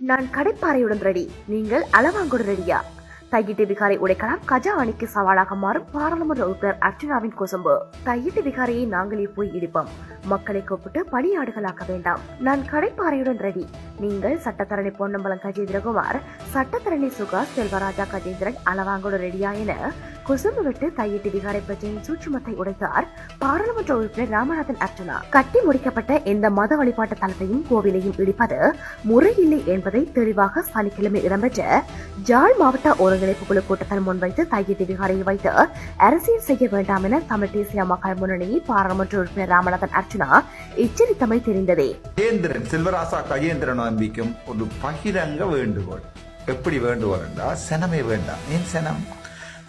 நான் கடைப்பாறையுடன் ரெடி நீங்கள் அளவாங்குடன் ரெடியா தையிட்டு விகாரை உடைக்கலாம். கஜா அணிக்கு சவாலாக மாறும் பாராளுமன்ற உறுப்பினர் அர்ஜுனாவின் கொசும்பு. தையிட்டு விகாரையை நாங்களே போய் இடிப்போம். மக்களை கூப்பிட்டு பணியாடுகளாக்க வேண்டாம். நான் கடைப்பாறையுடன் ரெடி நீங்கள் சட்டத்தரணி பொன்னம்பலம் கஜேந்திரகுமார் சட்டத்தரணி சுகாஷ் செல்வராஜா கஜேந்திரன் அளவாங்கோடு ரெடியா என குசும்பு விட்டு தையிட்டு விகாரை பிரச்சனையின் சூட்சுமத்தை உடைத்தார் பாராளுமன்ற உறுப்பினர் ராமநாதன் அர்ச்சனா கட்டி முடிக்கப்பட்ட எந்த மத வழிபாட்டு தலத்தையும் கோவிலையும் இடிப்பது முறையில்லை என்பதை தெளிவாக சனிக்கிழமை இடம்பெற்ற ஜாழ் மாவட்ட ஒருங்கிணைப்பு குழு கூட்டத்தில் முன்வைத்து தையிட்டு விகாரையை வைத்து அரசியல் செய்ய வேண்டாம் என தமிழ் தேசிய மக்கள் முன்னணி பாராளுமன்ற உறுப்பினர் ராமநாதன் அர்ச்சனா எச்சரித்தமை தெரிந்ததே. செல்வராசா கஜேந்திரன் நம்பிக்கும் ஒரு பகிரங்க வேண்டுகோள் எப்படி வேண்டுகோள் என்றால் சனமே வேண்டாம் ஏன் சனம்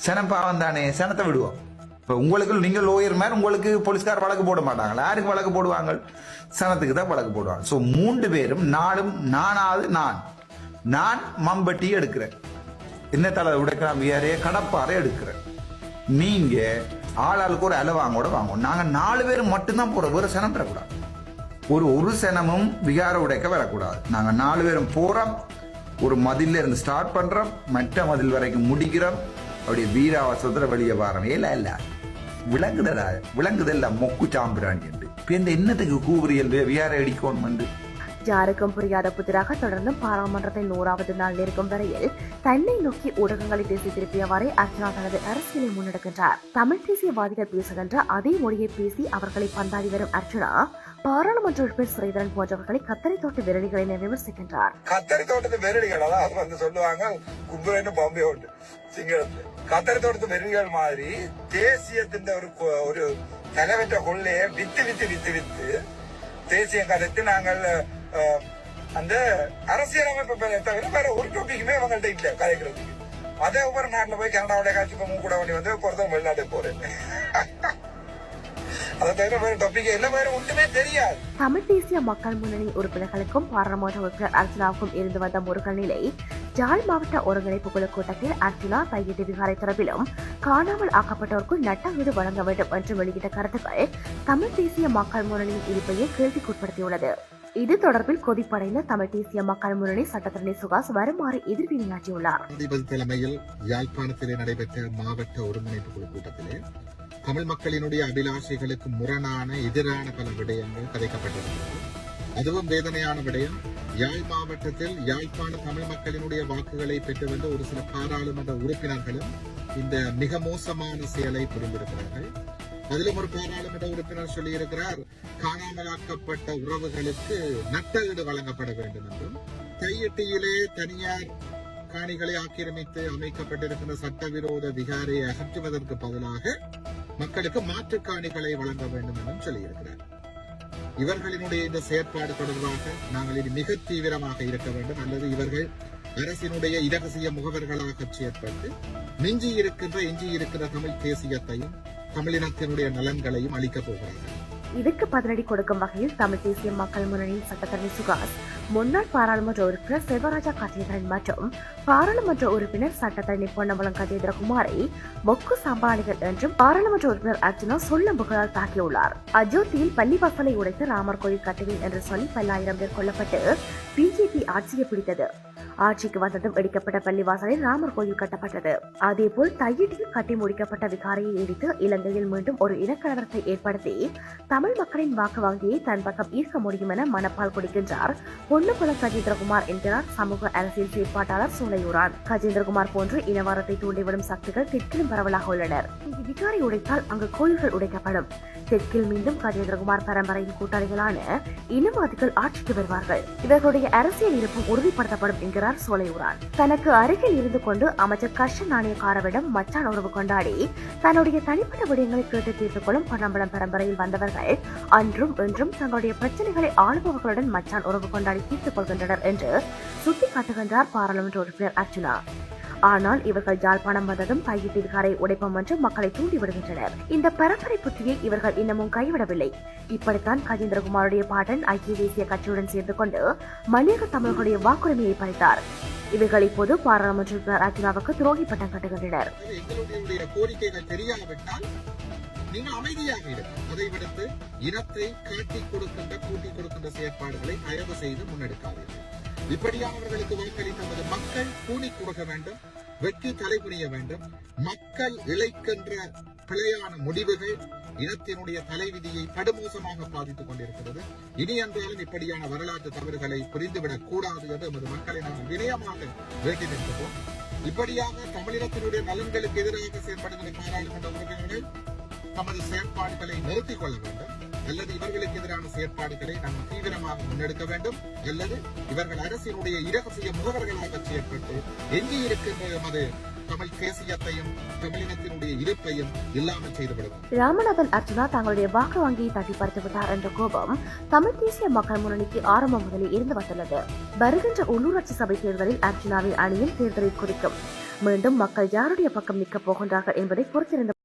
சனம் பாவம் தானே சனத்தை விடுவோம் இப்போ உங்களுக்கு நீங்கள் லோயர் மாதிரி உங்களுக்கு போலீஸ்கார் வழக்கு போட மாட்டாங்களா யாருக்கு வழக்கு போடுவாங்க சனத்துக்கு தான் வழக்கு போடுவாங்க ஸோ மூன்று பேரும் நாடும் நானாவது நான் நான் மம்பட்டி எடுக்கிறேன் என்ன தலை உடைக்கலாம் வியாரே கடப்பாறை எடுக்கிறேன் நீங்க ஆளாளுக்கு ஒரு அலவாங்கோட வாங்குவோம் நாங்க நாலு பேர் மட்டும்தான் போகிறோம் வேறு சனம் பெறக்கூடாது ஒரு ஒரு சனமும் விகார உடைக்க வரக்கூடாது. நாங்கள் நாலு பேரும் போகிறோம் ஒரு மதில இருந்து ஸ்டார்ட் பண்ணுறோம் மற்ற மதில் வரைக்கும் முடிக்கிறோம். அப்படியே வீராவசத்தில் வெளியே வாரம். இல்லை இல்லை. விளங்குதடா. விளங்குதல்ல மொக்கு சாம்பிராணி என்று. இப்ப இந்த என்னத்துக்கு கூவுரியல் விகார அடிக்கணும் என்று யாருக்கும் புரியாத புதிராக தொடர்ந்து பாராளுமன்றத்தின் நூறாவது நாள் நெருங்கும் வரையில் தன்னை நோக்கி ஊடகங்களை திசை திருப்பியவாறே அர்ச்சனா தனது அரசியலை முன்னெடுக்கின்றார். தமிழ் தேசியவாதிகள் பேசுகின்ற அதே மொழியை பேசி அவர்களை பந்தாடி வரும் அர்ச்சனா பாராளுமன்ற உறுப்பினர் சுரேந்திரன் போன்றவர்களை கத்தரி தோட்ட விரலிகளை விமர்சிக்கின்றார் கத்தரி தோட்டத்து விரலிகள் அதாவது வந்து சொல்லுவாங்க கும்புரன்னு பாம்பே உண்டு சிங்களத்துல கத்தரி தோட்டத்து விரலிகள் மாதிரி தேசியத்தின் ஒரு ஒரு தலைவற்ற கொள்ளையை வித்து வித்து வித்து வித்து தேசியம் கதைத்து நாங்கள் அந்த அரசியலமைப்பை தவிர வேற ஒரு டாபிக்குமே அவங்கள்ட்ட இல்ல கதைக்கிறதுக்கு அதே ஒவ்வொரு நாட்டுல போய் கனடாவோட காட்சி மூ கூட வேண்டி வந்து பொறுத்த வெளிநாட்டுக்கு போறேன் தமிழ் தேசிய மக்கள் முன்னணி உறுப்பினர்களுக்கும் பாராளுமன்ற உறுப்பினர் அர்ச்சனாவுக்கும் இருந்து வந்த முருகல் நிலை ஜாழ் மாவட்ட ஒருங்கிணைப்பு குழு கூட்டத்தில் அர்ச்சனா தையிட்டு விகாரை தொடர்பிலும் காணாமல் ஆக்கப்பட்டோருக்கு நட்ட வீடு வழங்க வேண்டும் என்று வெளியிட்ட கருத்துக்கள் தமிழ் தேசிய மக்கள் முன்னணியின் இருப்பையே கேள்விக்குட்படுத்தியுள்ளது. இது தொடர்பில் கொதிப்படைந்த தமிழ் தேசிய மக்கள் முன்னணி சட்டத்தரணி சுகாஸ் வருமாறு எதிர்வினையாற்றியுள்ளார். நீதிபதி தலைமையில் யாழ்ப்பாணத்திலே நடைபெற்ற மாவட்ட ஒருங்கிணைப்பு குழு கூட்டத்திலே தமிழ் மக்களினுடைய அபிலாஷைகளுக்கு முரணான எதிரான பல விடயங்கள் கதைக்கப்பட்டிருக்கிறது அதுவும் வேதனையான விடயம் யாழ் மாவட்டத்தில் யாழ்ப்பாண தமிழ் மக்களினுடைய வாக்குகளை பெற்று வந்த ஒரு சில பாராளுமன்ற உறுப்பினர்களும் இந்த மிக மோசமான செயலை புரிந்திருக்கிறார்கள். அதிலும் ஒரு பாராளுமன்ற உறுப்பினர் சொல்லியிருக்கிறார் காணாமலாக்கப்பட்ட உறவுகளுக்கு நட்டஈடு வழங்கப்பட வேண்டும் என்றும் கையெட்டியிலே தனியார் காணிகளை ஆக்கிரமித்து அமைக்கப்பட்டிருக்கின்ற சட்டவிரோத விகாரை அகற்றுவதற்கு பதிலாக மக்களுக்கு மாற்று காணிகளை வழங்க வேண்டும் என்றும் சொல்லியிருக்கிறார். இவர்களினுடைய இந்த செயற்பாடு தொடர்பாக நாங்கள் இனி மிக தீவிரமாக இருக்க வேண்டும். அல்லது இவர்கள் அரசினுடைய இரகசிய முகவர்களாக செயற்பட்டு மிஞ்சி இருக்கின்ற எஞ்சி இருக்கிற தமிழ் தேசியத்தையும் தமிழினத்தினுடைய நலன்களையும் அளிக்கப் போகிறார்கள். இதற்கு பதிலடி கொடுக்கும் வகையில் தமிழ் தேசிய மக்கள் முன்னணியின் சட்டத்தரணி சுகாஸ் முன்னாள் பாராளுமன்ற உறுப்பினர் செல்வராஜா கஜேந்திரன் மற்றும் பாராளுமன்ற உறுப்பினர் சட்டத்தரணி பொன்னம்பலம் கஜேந்திரகுமாரை மொக்கு சம்பாளிகள் என்றும் பாராளுமன்ற உறுப்பினர் அர்ஜுனா சொல்ல புகழால் தாக்கியுள்ளார். அயோத்தியில் பள்ளிவாசலை உடைத்து ராமர் கோயில் கட்டுவேன் என்று சொல்லி பல்லாயிரம் பேர் கொல்லப்பட்டு பிஜேபி ஆட்சியை பிடித்தது. ஆட்சிக்கு வந்ததும் இடிக்கப்பட்ட பள்ளிவாசலில் ராமர் கோயில் கட்டப்பட்டது. அதேபோல் தையிட்டில் கட்டி முடிக்கப்பட்ட விகாரையை இடித்து இலங்கையில் மீண்டும் ஒரு இனக்கலவரத்தை ஏற்படுத்தி தமிழ் மக்களின் வாக்கு வங்கியை தன் பக்கம் ஈர்க்க முடியும் என மனப்பால் கொடுக்கின்றார். பொன்னுகுலம் கஜேந்திரகுமார் என்கிறார் சமூக அரசியல் செயற்பாட்டாளர் சூளையூரான். கஜேந்திரகுமார் போன்று இனவாரத்தை தூண்டிவிடும் சக்திகள் தெற்கிலும் பரவலாக உள்ளனர். இங்கு விகாரை உடைத்தால் அங்கு கோயில்கள் உடைக்கப்படும். தெற்கில் மீண்டும் கஜேந்திரகுமார் பரம்பரையின் கூட்டாளிகளான இனவாதிகள் ஆட்சிக்கு வருவார்கள். இவர்களுடைய அரசியல் இருப்பும் உறுதிப்படுத்தப்படும் என்கிறார் சோலையூரான். தனக்கு அருகில் இருந்து கொண்டு அமைச்சர் கர்ஷன் நாணயக்காரவிடம் மச்சான் உறவு கொண்டாடி தன்னுடைய தனிப்பட்ட விடயங்களை கேட்டு தீர்த்துக் கொள்ளும் பொன்னம்பலம் பரம்பரையில் வந்தவர்கள் அன்றும் இன்றும் தங்களுடைய பிரச்சனைகளை ஆளுபவர்களுடன் மச்சான் உறவு கொண்டாடி தீர்த்துக் கொள்கின்றனர் என்று சுட்டிக்காட்டுகின்றார் பாராளுமன்ற உறுப்பினர் அர்ச்சுனா ஆனால் இவர்கள் யாழ்ப்பாணம் வந்ததும் கையிட்டு கரை உடைப்போம் என்று மக்களை தூண்டிவிடுகின்றனர் இந்த பரம்பரை புத்தியை இவர்கள் இன்னமும் கைவிடவில்லை. இப்படித்தான் கஜேந்திரகுமாருடைய பாட்டன் ஐக்கிய தேசிய கட்சியுடன் சேர்ந்து கொண்டு மலையக தமிழர்களுடைய வாக்குரிமையை பறித்தார். இவர்கள் இப்போது பாராளுமன்ற உறுப்பினர் அர்ஜுனாவுக்கு துரோகி பட்டம் கட்டுகின்றனர். எங்களுடைய கோரிக்கைகள் தெரியாவிட்டால் நீங்கள் அமைதியாக இருக்கும் அதை விடுத்து இனத்தை காட்டிக் கொடுக்கின்ற கூட்டிக் கொடுக்கின்ற செயற்பாடுகளை தயவு செய்து முன்னெடுக்காதீர்கள். இப்படியானவர்களுக்கு வாக்களித்த மக்கள் கூணி கொடுக்க வேண்டும் வெற்றி தலைபுரிய வேண்டும். மக்கள் இழைக்கின்ற பிழையான முடிவுகள் இனத்தினுடைய தலைவிதியை படுமோசமாக பாதித்துக் கொண்டிருக்கிறது. இனி என்றாலும் இப்படியான வரலாற்று தவறுகளை புரிந்துவிடக் கூடாது என்று நமது மக்களை நாம் வினயமாக வேண்டி நிற்கிறோம் இப்படியாக தமிழினத்தினுடைய நலன்களுக்கு எதிராக செயல்படுகிற பாராளுமன்ற உறுப்பினர்கள் தமது செயற்பாடுகளை நிறுத்திக் கொள்ள வேண்டும். அல்லது இவர்களுக்கு எதிரான செயற்பாடுகளை நாம் தீவிரமாக முன்னெடுக்க வேண்டும். அல்லது இவர்கள் அரசினுடைய இரகசிய முகவர்களாக செயற்பட்டு எங்கே இருக்கின்ற எமது தமிழ் தேசியத்தையும் தமிழினத்தினுடைய இருப்பையும் இல்லாமல் செய்துவிடுவோம். ராமநாதன் அர்ஜுனா தங்களுடைய வாக்கு வங்கியை தட்டிப்பறித்து விட்டார் என்ற கோபம் தமிழ் தேசிய மக்கள் முன்னணிக்கு ஆரம்பம் முதலில் இருந்து வந்துள்ளது. வருகின்ற உள்ளூராட்சி சபை தேர்தலில் அர்ஜுனாவின் அணியும் தேர்தலை குறிக்கும். மீண்டும் மக்கள் யாருடைய பக்கம் நிற்கப் போகின்றார்கள் என்பதை பொறுத்திருந்த